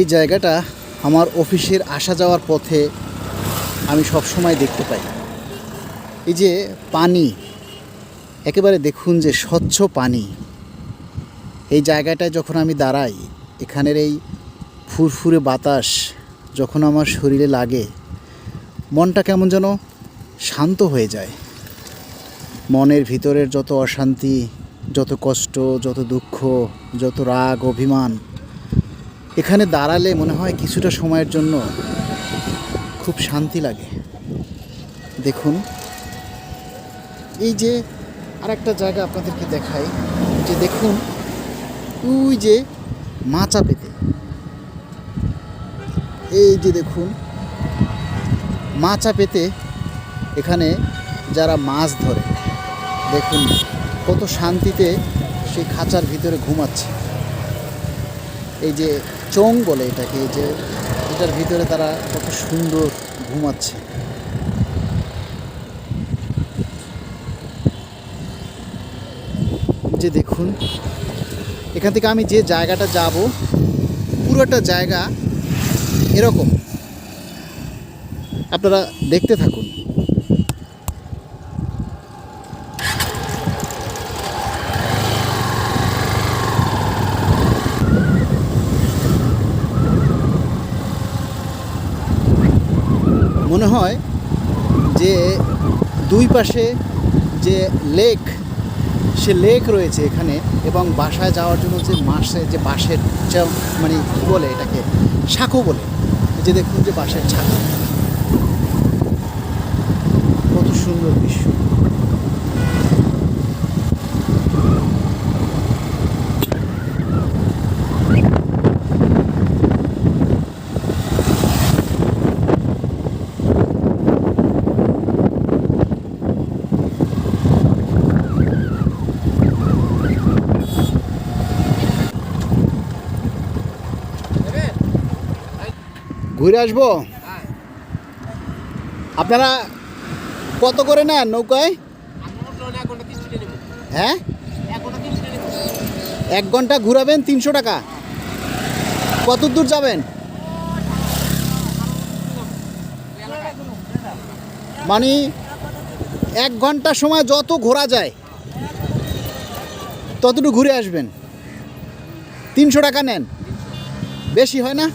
এই জায়গাটা আমার অফিসের আসা যাওয়ার পথে আমি সব সময় দেখতে পাই। এই যে পানি, একেবারে দেখুন যে স্বচ্ছ পানি। এই জায়গাটায় যখন আমি দাঁড়াই, এখানের এই ফুরফুরে বাতাস যখন আমার শরীরে লাগে, মনটা কেমন যেন শান্ত হয়ে যায়। মনের ভিতরের যত অশান্তি, যত কষ্ট, যত দুঃখ, যত রাগ, অভিমান এখানে দাঁড়ালে মনে হয় কিছুটা সময়ের জন্য খুব শান্তি লাগে। দেখুন, এই যে আর একটা জায়গা আপনাদেরকে দেখাই, যে দেখুন, ওই যে মাচা পেতে। এই যে দেখুন, মাচা পেতে এখানে যারা মাছ ধরে, দেখুন কত শান্তিতে সেই খাঁচার ভিতরে ঘুমাচ্ছে। এই যে চোং বলে এটাকে যে এটার ভিতরে তারা কত সুন্দর ঘুমাচ্ছে। যে দেখুন, এখান থেকে আমি যে জায়গাটা যাব, পুরোটা জায়গা এরকম। আপনারা দেখতে থাকুন। মনে হয় যে দুই পাশে যে লেক, সে লেক রয়েছে এখানে এবং বাসায় যাওয়ার জন্য যে মাসে, যে বাঁশের মানে কী বলে এটাকে শাঁখো বলে, যে দেখুন যে বাঁশের ছাঁকো। কত সুন্দর দৃশ্য। ঘুরে আসব? আপনারা কত করে নেন নৌকায়? হ্যাঁ? এক ঘণ্টা ঘুরাবেন তিনশো টাকা। কত দূর যাবেন? মানে এক ঘণ্টা সময় যত ঘোরা যায়, ততটুকু ঘুরে আসবেন। তিনশো টাকা নেন। বেশি হয় না?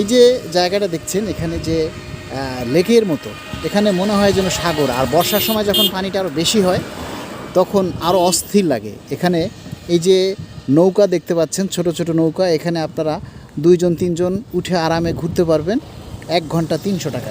এই যে জায়গাটা দেখছেন, এখানে যে লেকের মতো, এখানে মনে হয় যেন সাগর, আর বর্ষার সময় যখন পানিটা আরও বেশি হয়, তখন আরও অস্থির লাগে। এখানে এই যে নৌকা দেখতে পাচ্ছেন, ছোট ছোট নৌকা, এখানে আপনারা দুইজন, তিনজন উঠে আরামে ঘুরতে পারবেন। এক ঘণ্টা তিনশো টাকা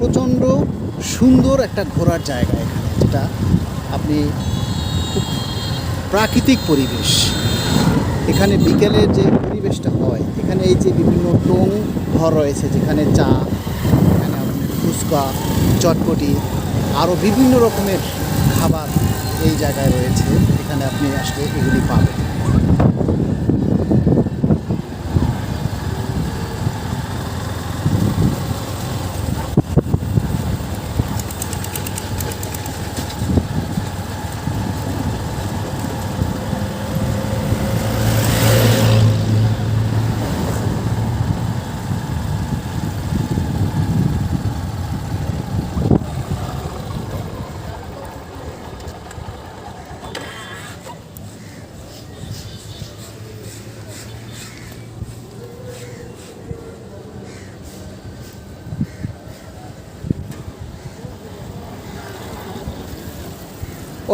প্রচণ্ড সুন্দর একটা ঘোরার জায়গা এখানে, যেটা আপনি খুব প্রাকৃতিক পরিবেশ। এখানে বিকেলের যে পরিবেশটা হয়, এখানে এই যে বিভিন্ন টোং ঘর রয়েছে, যেখানে চা, এখানে আপনার ফুচকা, চটপটি, আরও বিভিন্ন রকমের খাবার এই জায়গায় রয়েছে, এখানে আপনি আসলে এগুলি পাবেন।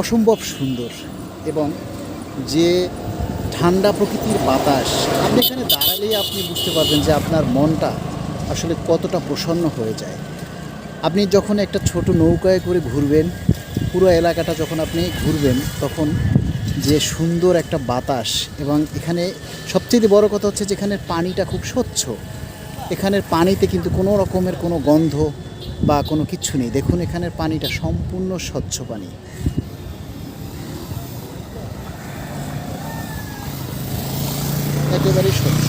অসম্ভব সুন্দর এবং যে ঠান্ডা প্রকৃতির বাতাস, আপনি এখানে দাঁড়ালেই আপনি বুঝতে পারবেন যে আপনার মনটা আসলে কতটা প্রসন্ন হয়ে যায়। আপনি যখন একটা ছোট নৌকায় করে ঘুরবেন, পুরো এলাকাটা যখন আপনি ঘুরবেন, তখন যে সুন্দর একটা বাতাস এবং এখানে সবচেয়ে বড় কথা হচ্ছে যে এখানের পানিটা খুব স্বচ্ছ। এখানের পানিতে কিন্তু কোনো রকমের কোনো গন্ধ বা কোনো কিচ্ছু নেই। দেখুন, এখানের পানিটা সম্পূর্ণ স্বচ্ছ পানি। একেবারেই স্বচ্ছ